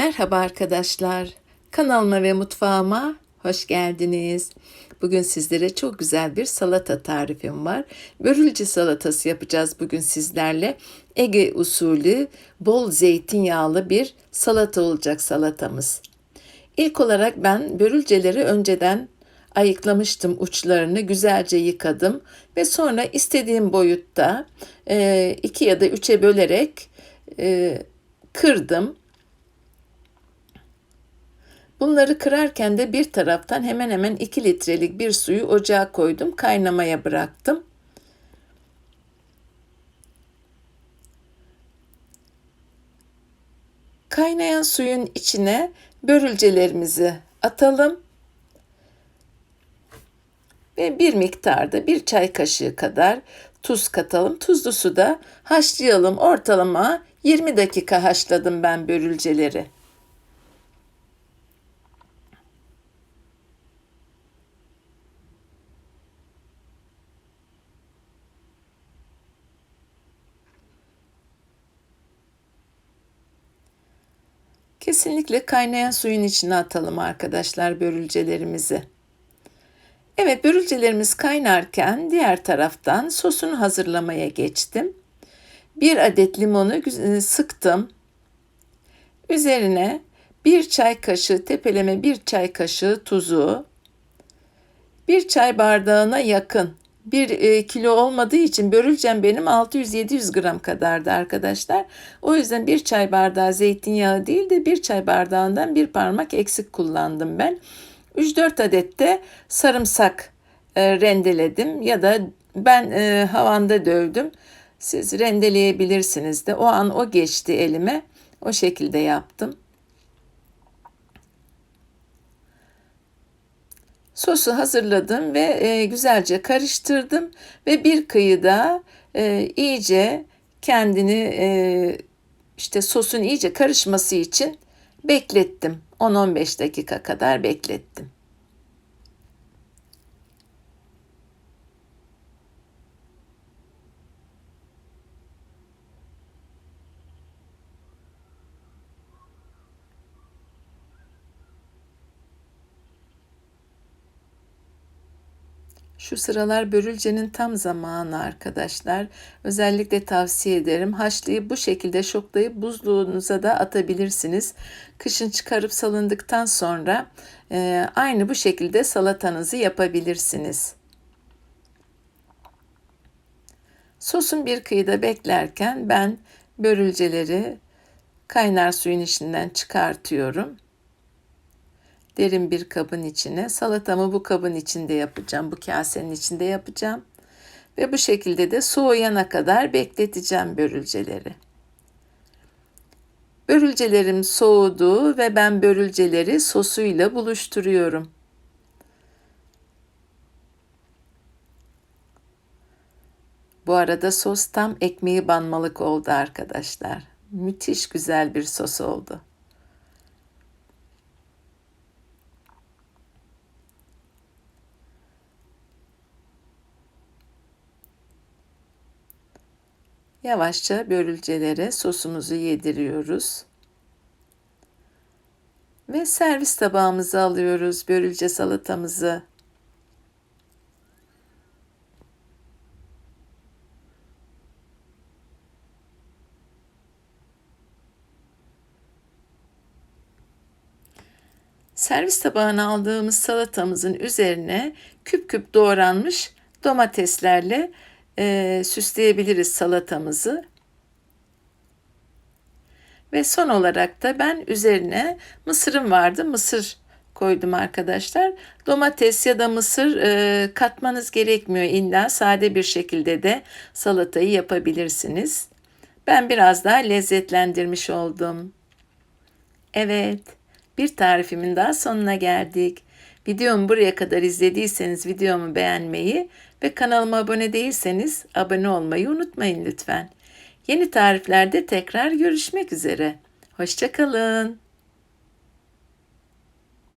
Merhaba arkadaşlar. Kanalıma ve mutfağıma hoş geldiniz. Bugün sizlere çok güzel bir salata tarifim var. Börülce salatası yapacağız bugün sizlerle. Ege usulü bol zeytinyağlı bir salata olacak salatamız. İlk olarak ben börülceleri önceden ayıklamıştım uçlarını güzelce yıkadım ve sonra istediğim boyutta iki ya da üçe bölerek kırdım Bunları kırarken de bir taraftan hemen hemen 2 litrelik bir suyu ocağa koydum. Kaynamaya bıraktım. Kaynayan suyun içine börülcelerimizi atalım. Ve bir miktarda bir çay kaşığı kadar tuz katalım. Tuzlu suda haşlayalım. Ortalama 20 dakika haşladım ben börülceleri. Kesinlikle kaynayan suyun içine atalım arkadaşlar börülcelerimizi. Evet börülcelerimiz kaynarken diğer taraftan sosunu hazırlamaya geçtim. Bir adet limonu e, sıktım. Üzerine bir çay kaşığı tepeleme bir çay kaşığı tuzu, bir çay bardağına yakın bir e, kilo olmadığı için börülcem benim 600-700 gram kadardı arkadaşlar. O yüzden bir çay bardağı zeytinyağı değil de bir çay bardağından bir parmak eksik kullandım ben. 3-4 adet de sarımsak e, rendeledim ya da ben e, havanda dövdüm. Siz rendeleyebilirsiniz de o an o geçti elime. O şekilde yaptım. Sosu hazırladım ve e, güzelce karıştırdım ve bir kıyıda e, iyice kendini e, işte sosun iyice karışması için beklettim. 10-15 dakika kadar beklettim. Şu sıralar börülcenin tam zamanı arkadaşlar. Özellikle tavsiye ederim. Haşlayıp bu şekilde şoklayıp buzluğunuza da atabilirsiniz. Kışın çıkarıp salındıktan sonra e, aynı bu şekilde salatanızı yapabilirsiniz. Sosun bir kıyıda beklerken ben börülceleri kaynar suyun içinden çıkartıyorum derin bir kabın içine. Salatamı bu kabın içinde yapacağım. Bu kasenin içinde yapacağım. Ve bu şekilde de soğuyana kadar bekleteceğim börülceleri. Börülcelerim soğudu ve ben börülceleri sosuyla buluşturuyorum. Bu arada sos tam ekmeği banmalık oldu arkadaşlar. Müthiş güzel bir sos oldu. Yavaşça börülcelere sosumuzu yediriyoruz. Ve servis tabağımızı alıyoruz börülce salatamızı. Servis tabağına aldığımız salatamızın üzerine küp küp doğranmış domateslerle e, süsleyebiliriz salatamızı. Ve son olarak da ben üzerine mısırım vardı. Mısır koydum arkadaşlar. Domates ya da mısır e, katmanız gerekmiyor illa sade bir şekilde de salatayı yapabilirsiniz. Ben biraz daha lezzetlendirmiş oldum. Evet, bir tarifimin daha sonuna geldik. Videomu buraya kadar izlediyseniz videomu beğenmeyi ve kanalıma abone değilseniz abone olmayı unutmayın lütfen. Yeni tariflerde tekrar görüşmek üzere. Hoşçakalın.